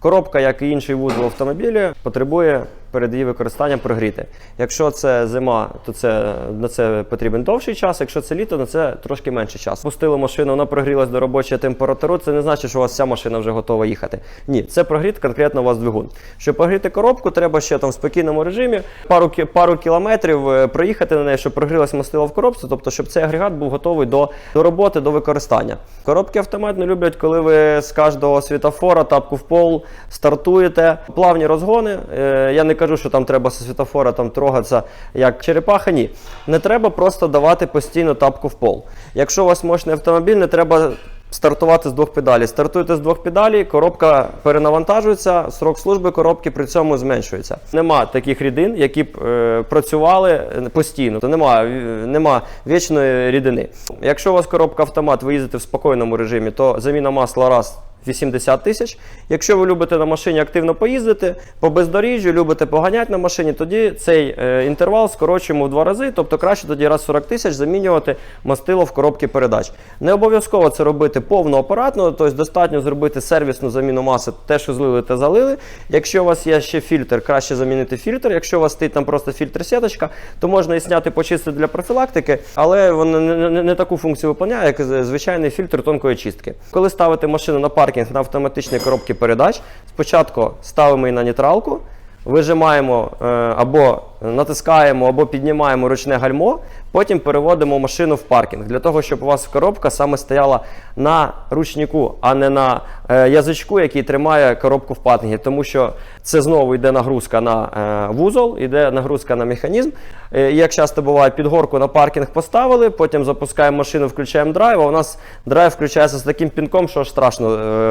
Коробка, як і інший вузол автомобілі, потребує перед її використанням прогріти. Якщо це зима, то це на це потрібен довший час. Якщо це літо, на це трошки менше часу. Пустили машину, вона прогрілась до робочої температури. Це не значить, що у вас вся машина вже готова їхати. Ні, це прогріт конкретно у вас двигун. Щоб прогріти коробку, треба ще там в спокійному режимі пару пару кілометрів е, проїхати на неї, щоб прогрілась мастило в коробці, тобто щоб цей агрегат був готовий до, до роботи, до використання. Коробки автомат не люблять, коли ви з кожного світофора, тапку в пол стартуєте. Плавні розгони. Е, Я не кажу, що там треба зі світофора там трогатися як черепаха. Ні. Не треба просто давати постійно тапку в пол. Якщо у вас мощний автомобіль, не треба. Стартувати з двох педалей. Стартуєте з двох педалей, коробка перенавантажується, срок служби коробки при цьому зменшується. Нема таких рідин, які б е, працювали е, постійно. То нема, е, нема вічної рідини. Якщо у вас коробка автомат, ви їздите в спокійному режимі, то заміна масла раз 80 тисяч. Якщо ви любите на машині активно поїздити, по бездоріжжю, любите поганяти на машині, тоді цей е, інтервал скорочуємо в два рази, тобто краще тоді раз 40 тисяч замінювати мастило в коробці передач. Не обов'язково це робити повноапаратно, тобто достатньо зробити сервісну заміну маси, те, що злили, те залили. Якщо у вас є ще фільтр, краще замінити фільтр. Якщо у вас стоїть там просто фільтр сіточка, то можна і зняти почистити для профілактики, але воно не, не, не таку функцію виконує, як звичайний фільтр тонкої чистки. Коли ставите машину на паркінг на автоматичній коробці передач, спочатку ставимо її на нейтралку, вижимаємо е, або натискаємо, або піднімаємо ручне гальмо, потім переводимо машину в паркінг для того, щоб у вас коробка саме стояла на ручнику, а не на е, язичку, який тримає коробку в паркінгі. Тому що це знову йде нагрузка на е, вузол, йде нагрузка на механізм. Е, як часто буває, підгорку на паркінг поставили, потім запускаємо машину, включаємо драйв, а у нас драйв включається з таким пінком, що аж страшно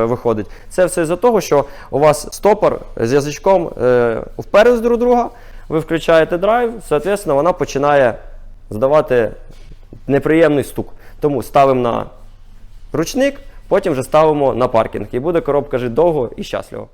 виходить. Це все з-за того, що у вас стопор з язичком вперед друг друга, ви включаєте драйв, соответственно, вона починає здавати неприємний стук. Тому ставимо на ручник, потім вже ставимо на паркінг. І буде коробка жити довго і щасливо.